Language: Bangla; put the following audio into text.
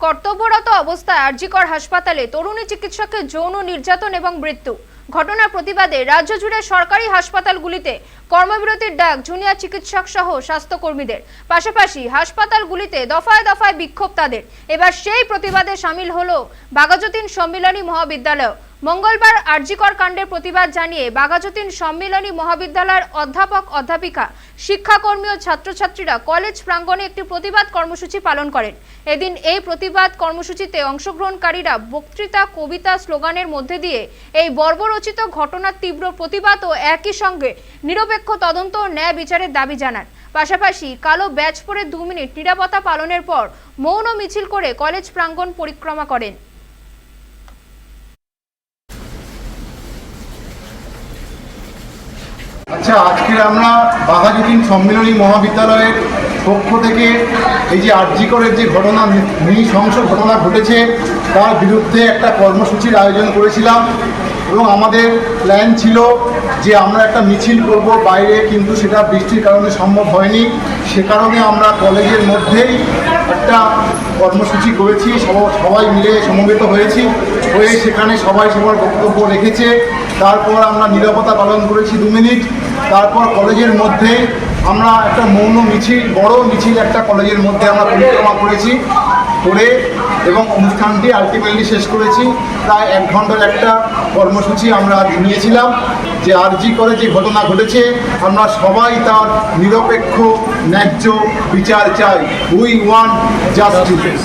কর্তব্যরত অবস্থায় আরজিকর হাসপাতালে তরুণী চিকিৎসকের যৌন নির্যাতন এবং মৃত্যু। ঘটনার প্রতিবাদে রাজ্য জুড়ে সরকারি হাসপাতালগুলিতে কর্মবিরতির ডাক, জুনিয়র চিকিৎসক সহ স্বাস্থ্যকর্মীদের। পাশাপাশি হাসপাতালগুলিতে দফায় দফায় বিক্ষোভ তাদের। এবার সেই প্রতিবাদে সামিল হলো বাগাজতীন সম্মিলনী মহাবিদ্যালয়। মঙ্গলবার আরজিকর কাণ্ডের প্রতিবাদ জানিয়ে বাগাজতীন সম্মিলনী মহাবিদ্যালয়ের অধ্যাপক, অধ্যাপিকা, শিক্ষাকর্মী ও ছাত্রছাত্রীরা কলেজ প্রাঙ্গণে একটি প্রতিবাদ কর্মসূচি পালন করেন। এদিন এই প্রতিবাদ কর্মসূচিতে অংশগ্রহণকারীরা বক্তৃতা, কবিতা, স্লোগানের মধ্যে দিয়ে এই বর্বরচিত ঘটনার তীব্র প্রতিবাদ ও একই সঙ্গে নিরপেক্ষ তদন্ত ও ন্যায় বিচারের দাবি জানান পাশাপাশি কালো ব্যাচ পরে দু মিনিট নিরাপত্তা পালনের পর মৌন মিছিল করে কলেজ প্রাঙ্গণ পরিক্রমা করেন আচ্ছা আজকে আমরা বাঘাযতীন সম্মিলনী মহাবিদ্যালয়ের পক্ষ থেকে এই যে আরজিকরের যে ঘটনা নৃশংস ঘটনা ঘটেছে তার বিরুদ্ধে একটা কর্মসূচির আয়োজন করেছিলাম এবং আমাদের প্ল্যান ছিল যে আমরা একটা মিছিল করব বাইরে, কিন্তু সেটা বৃষ্টির কারণে সম্ভব হয়নি। সে কারণে আমরা কলেজের মধ্যেই একটা কর্মসূচি করেছি। সব- সবাই মিলে সমবেত হয়েছি। হয়ে সেখানে সবাই সবার বক্তব্য রেখেছে। তারপর আমরা নিরাপত্তা পালন করেছি দু মিনিট। তারপর কলেজের মধ্যে আমরা একটা মৌন মিছিল, বড় মিছিল একটা কলেজের মধ্যে আমরা পরিক্রমা করেছি, করে এবং অনুষ্ঠানটি আলটিমেটলি শেষ করেছি। প্রায় এক ঘণ্টার একটা কর্মসূচি আমরা নিয়েছিলাম যে আরজি করে যে ঘটনা ঘটেছে, আমরা সবাই তার নিরপেক্ষ, ন্যায্য বিচার চাই। We want justice